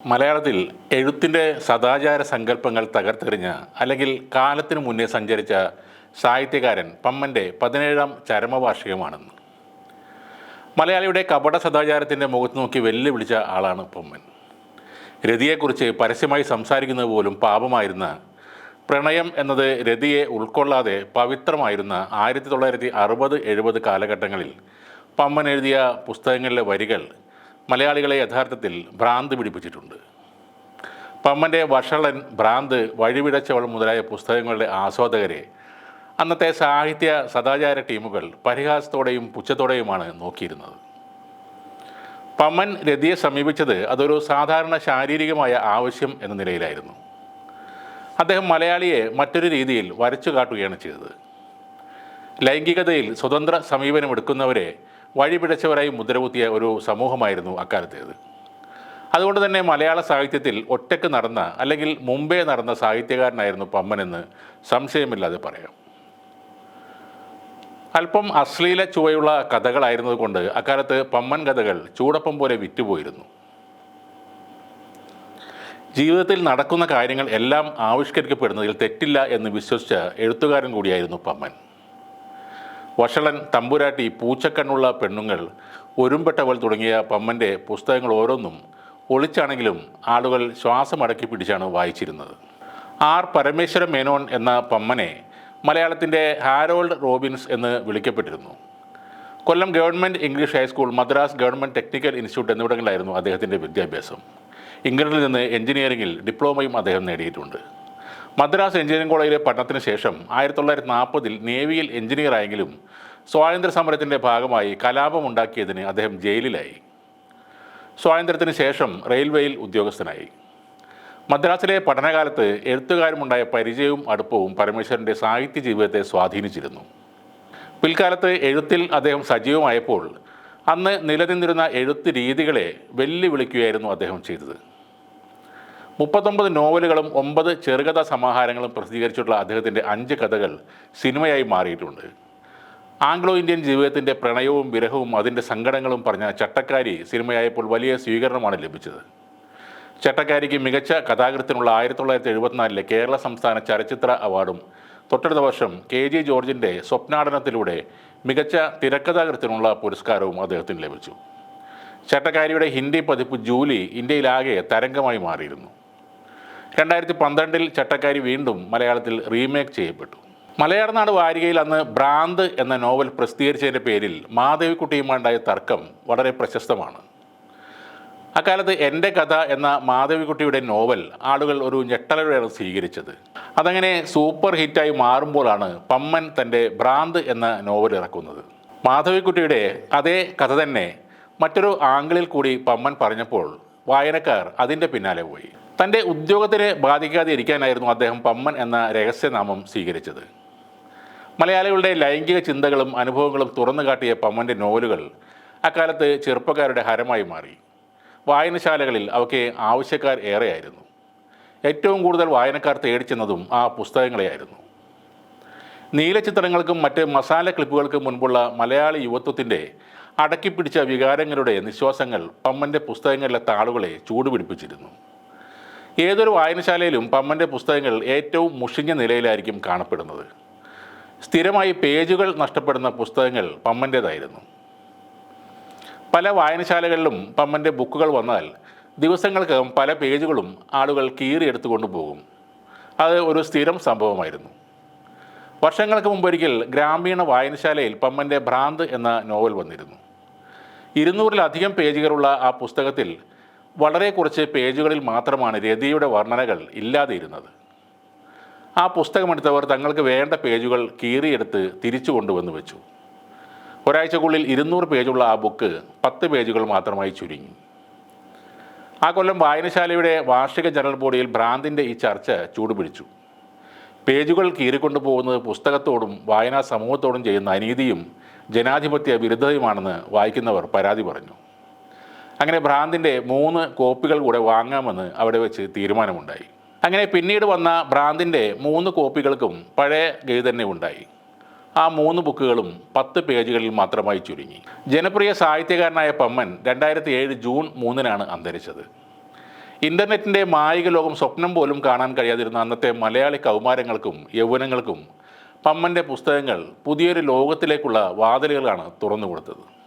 മലയാളത്തിൽ എഴുത്തിന്റെ സദാചാര സങ്കല്പങ്ങൾ തകർത്തെറിഞ്ഞ അല്ലെങ്കിൽ കാലത്തിനു മുന്നേ സഞ്ചരിച്ച സാഹിത്യകാരൻ പമ്മന്റെ പതിനേഴാം ചരമവാർഷികമാണെന്ന്. മലയാളിയുടെ കപട സദാചാരത്തിന്റെ മുഖത്ത് നോക്കി വെല്ലുവിളിച്ച ആളാണ് പമ്മൻ. രതിയെക്കുറിച്ച് പരസ്യമായി സംസാരിക്കുന്നത് പോലും പാപമായിരുന്ന പ്രണയം എന്നത് രതിയെ ഉൾക്കൊള്ളാതെ പവിത്രമായിരുന്ന ആയിരത്തി തൊള്ളായിരത്തി അറുപത് എഴുപത് കാലഘട്ടങ്ങളിൽ പമ്മൻ എഴുതിയ പുസ്തകങ്ങളിലെ വരികൾ മലയാളികളെ യഥാർത്ഥത്തിൽ ഭ്രാന്ത് പിടിപ്പിച്ചിട്ടുണ്ട്. പമ്മന്റെ വഷളൻ ഭ്രാന്ത് വഴിവിടച്ചവൾ മുതലായ പുസ്തകങ്ങളുടെ ആസ്വാദകരെ അന്നത്തെ സാഹിത്യ സദാചാര ടീമുകൾ പരിഹാസത്തോടെയും പുച്ഛത്തോടെയുമാണ് നോക്കിയിരുന്നത്. പമ്മൻ രതിയെ സമീപിച്ചത് അതൊരു സാധാരണ ശാരീരികമായ ആവശ്യം എന്ന നിലയിലായിരുന്നു. അദ്ദേഹം മലയാളിയെ മറ്റൊരു രീതിയിൽ വരച്ചു കാട്ടുകയാണ് ചെയ്തത്. ലൈംഗികതയിൽ സ്വതന്ത്ര സമീപനമെടുക്കുന്നവരെ വഴിപിഴച്ചവരായി മുദ്രകുത്തിയ ഒരു സമൂഹമായിരുന്നു അക്കാലത്തേത്. അതുകൊണ്ട് തന്നെ മലയാള സാഹിത്യത്തിൽ ഒറ്റയ്ക്ക് നടന്ന അല്ലെങ്കിൽ മുമ്പേ നടന്ന സാഹിത്യകാരനായിരുന്നു പമ്മനെന്ന് സംശയമില്ലാതെ പറയാം. അല്പം അശ്ലീല ചുവയുള്ള കഥകളായിരുന്നതുകൊണ്ട് അക്കാലത്ത് പമ്മൻ കഥകൾ ചൂടപ്പം പോലെ വിറ്റുപോയിരുന്നു. ജീവിതത്തിൽ നടക്കുന്ന കാര്യങ്ങൾ എല്ലാം ആവിഷ്കരിക്കപ്പെടുന്നതിൽ തെറ്റില്ല എന്ന് വിശ്വസിച്ച എഴുത്തുകാരൻ കൂടിയായിരുന്നു പമ്മൻ. വഷളൻ തമ്പുരാട്ടി പൂച്ചക്കണ്ണുള്ള പെണ്ണുങ്ങൾ ഒരുമ്പെട്ടവൾ തുടങ്ങിയ പമ്മന്റെ പുസ്തകങ്ങൾ ഓരോന്നും ഒളിച്ചാണെങ്കിലും ആളുകൾ ശ്വാസമടക്കി പിടിച്ചാണ് വായിച്ചിരുന്നത്. ആർ. പരമേശ്വര മേനോൻ എന്ന പമ്മനെ മലയാളത്തിന്റെ ഹാരോൾഡ് റോബിൻസ് എന്ന് വിളിക്കപ്പെട്ടിരുന്നു. Kollam government English high school Madras government technical institute എന്നിവിടങ്ങളിലായിരുന്നു അദ്ദേഹത്തിന്റെ വിദ്യാഭ്യാസം. ഇംഗ്ലണ്ടിൽ നിന്ന് എഞ്ചിനീയറിംഗിൽ ഡിപ്ലോമയും അദ്ദേഹം നേടിയിട്ടുണ്ട്. മദ്രാസ് എഞ്ചിനീയറിംഗ് കോളേജിലെ പഠനത്തിന് ശേഷം ആയിരത്തി തൊള്ളായിരത്തി നാൽപ്പതിൽ നേവിയിൽ എഞ്ചിനീയറായെങ്കിലും സ്വാതന്ത്ര്യ സമരത്തിന്റെ ഭാഗമായി കലാപമുണ്ടാക്കിയതിന് അദ്ദേഹം ജയിലിലായി. സ്വാതന്ത്ര്യത്തിന് ശേഷം റെയിൽവേയിൽ ഉദ്യോഗസ്ഥനായി. മദ്രാസിലെ പഠനകാലത്ത് എഴുത്തുകാരുമുണ്ടായ പരിചയവും അടുപ്പവും പരമേശ്വരന്റെ സാഹിത്യ ജീവിതത്തെ സ്വാധീനിച്ചിരുന്നു. പിൽക്കാലത്ത് എഴുത്തിൽ അദ്ദേഹം സജീവമായപ്പോൾ അന്ന് നിലനിന്നിരുന്ന എഴുത്ത് രീതികളെ വെല്ലുവിളിക്കുകയായിരുന്നു അദ്ദേഹം ചെയ്തത്. മുപ്പത്തൊമ്പത് നോവലുകളും ഒമ്പത് ചെറുകഥാ സമാഹാരങ്ങളും പ്രസിദ്ധീകരിച്ചിട്ടുള്ള അദ്ദേഹത്തിന്റെ അഞ്ച് കഥകൾ സിനിമയായി മാറിയിട്ടുണ്ട്. ആംഗ്ലോ ഇന്ത്യൻ ജീവിതത്തിന്റെ പ്രണയവും വിരഹവും അതിന്റെ സങ്കടങ്ങളും പറഞ്ഞ ചട്ടക്കാരി സിനിമയായപ്പോൾ വലിയ സ്വീകരണമാണ് ലഭിച്ചത്. ചട്ടക്കാരിക്ക് മികച്ച കഥാകൃത്തിനുള്ള ആയിരത്തി തൊള്ളായിരത്തി എഴുപത്തിനാലിലെ കേരള സംസ്ഥാന ചലച്ചിത്ര അവാർഡും തൊട്ടടുത്ത വർഷം കെ ജി ജോർജിന്റെ സ്വപ്നാടനത്തിലൂടെ മികച്ച തിരക്കഥാകൃത്തിനുള്ള പുരസ്കാരവും അദ്ദേഹത്തിന് ലഭിച്ചു. ചട്ടക്കാരിയുടെ ഹിന്ദി പതിപ്പ് ജൂലി ഇന്ത്യയിലാകെ തരംഗമായി മാറിയിരുന്നു. രണ്ടായിരത്തി പന്ത്രണ്ടിൽ ചട്ടക്കാരി വീണ്ടും മലയാളത്തിൽ റീമേക്ക് ചെയ്യപ്പെട്ടു. മലയാളനാട് വാരികയിൽ അന്ന് ഭ്രാന്ത് എന്ന നോവൽ പ്രസിദ്ധീകരിച്ചതിന്റെ പേരിൽ മാധവിക്കുട്ടിയുമായുണ്ടായ തർക്കം വളരെ പ്രശസ്തമാണ്. അക്കാലത്ത് എന്റെ കഥ എന്ന മാധവിക്കുട്ടിയുടെ നോവൽ ആളുകൾ ഒരു ഞെട്ടലോടെയാണ് സ്വീകരിച്ചത്. അതങ്ങനെ സൂപ്പർ ഹിറ്റായി മാറുമ്പോഴാണ് പമ്മൻ തന്റെ ഭ്രാന്ത് എന്ന നോവൽ ഇറക്കുന്നത്. മാധവിക്കുട്ടിയുടെ അതേ കഥ തന്നെ മറ്റൊരു ആംഗിളിൽ കൂടി പമ്മൻ പറഞ്ഞപ്പോൾ വായനക്കാർ അതിന്റെ പിന്നാലെ പോയി. തന്റെ ഉദ്യോഗത്തിനെ ബാധിക്കാതെ ഇരിക്കാനായിരുന്നു അദ്ദേഹം പമ്മൻ എന്ന രഹസ്യനാമം സ്വീകരിച്ചത്. മലയാളികളുടെ ലൈംഗിക ചിന്തകളും അനുഭവങ്ങളും തുറന്നു കാട്ടിയ പമ്മന്റെ നോവലുകൾ അക്കാലത്ത് ചെറുപ്പക്കാരുടെ ഹരമായി മാറി. വായനശാലകളിൽ അവയ്ക്ക് ആവശ്യക്കാർ ഏറെയായിരുന്നു. ഏറ്റവും കൂടുതൽ വായനക്കാർ തേടിച്ചെന്നതും ആ പുസ്തകങ്ങളെയായിരുന്നു. നീലചിത്രങ്ങൾക്കും മറ്റ് മസാല ക്ലിപ്പുകൾക്കും മുൻപുള്ള മലയാളി യുവത്വത്തിന്റെ അടക്കിപ്പിടിച്ച വികാരങ്ങളുടെ നിശ്വാസങ്ങൾ പമ്മന്റെ പുസ്തകങ്ങളിലെ താളുകളെ ചൂടുപിടിപ്പിച്ചിരുന്നു. ഏതൊരു വായനശാലയിലും പമ്മന്റെ പുസ്തകങ്ങൾ ഏറ്റവും മുഷിഞ്ഞ നിലയിലായിരിക്കും കാണപ്പെടുന്നത്. സ്ഥിരമായി പേജുകൾ നഷ്ടപ്പെടുന്ന പുസ്തകങ്ങൾ പമ്മന്റേതായിരുന്നു പല വായനശാലകളിലും പമ്മന്റെ ബുക്കുകൾ വന്നാൽ ദിവസങ്ങൾക്കകം പല പേജുകളും ആളുകൾ കീറിയെടുത്തു കൊണ്ടുപോകും അത് ഒരു സ്ഥിരം സംഭവമായിരുന്നു. വർഷങ്ങൾക്ക് മുമ്പൊരിക്കൽ ഗ്രാമീണ വായനശാലയിൽ പമ്മന്റെ ഭ്രാന്ത് എന്ന നോവൽ വന്നിരുന്നു. ഇരുന്നൂറിലധികം പേജുകളുള്ള ആ പുസ്തകത്തിൽ വളരെ കുറച്ച് പേജുകളിൽ മാത്രമാണ് രതിയുടെ വർണനകൾ ഇല്ലാതെ ഇരുന്നത് ആ പുസ്തകമെടുത്തവർ തങ്ങൾക്ക് വേണ്ട പേജുകൾ കീറിയെടുത്ത് തിരിച്ചു കൊണ്ടുവന്ന് വെച്ചു. ഒരാഴ്ചക്കുള്ളിൽ ഇരുന്നൂറ് പേജുള്ള ആ ബുക്ക് പത്ത് പേജുകൾ മാത്രമായി ചുരുങ്ങി. ആ കൊല്ലം വായനശാലയുടെ വാർഷിക ജനറൽ ബോഡിയിൽ ഭ്രാന്തിന്റെ ഈ ചർച്ച ചൂടുപിടിച്ചു. പേജുകൾ കീറിക്കൊണ്ടു പോകുന്നത് പുസ്തകത്തോടും വായനാ സമൂഹത്തോടും ചെയ്യുന്ന അനീതിയും ജനാധിപത്യ വിരുദ്ധതയുമാണെന്ന് വായിക്കുന്നവർ പരാതി പറഞ്ഞു. അങ്ങനെ ഭ്രാന്തിന്റെ മൂന്ന് കോപ്പികൾ കൂടെ വാങ്ങാമെന്ന് അവിടെ വെച്ച് തീരുമാനമുണ്ടായി. അങ്ങനെ പിന്നീട് വന്ന ഭ്രാന്തിന്റെ മൂന്ന് കോപ്പികൾക്കും പഴയ ഗതി തന്നെ ഉണ്ടായി. ആ മൂന്ന് ബുക്കുകളും പത്ത് പേജുകളിൽ മാത്രമായി ചുരുങ്ങി. ജനപ്രിയ സാഹിത്യകാരനായ പമ്മൻ രണ്ടായിരത്തി ഏഴ് ജൂൺ മൂന്നിനാണ് അന്തരിച്ചത്. ഇന്റർനെറ്റിന്റെ മായിക ലോകം സ്വപ്നം പോലും കാണാൻ കഴിയാതിരുന്ന അന്നത്തെ മലയാളി കൗമാരങ്ങൾക്കും യൗവനങ്ങൾക്കും പമ്മന്റെ പുസ്തകങ്ങൾ പുതിയൊരു ലോകത്തിലേക്കുള്ള വാതിലുകളാണ് തുറന്നു കൊടുത്തത്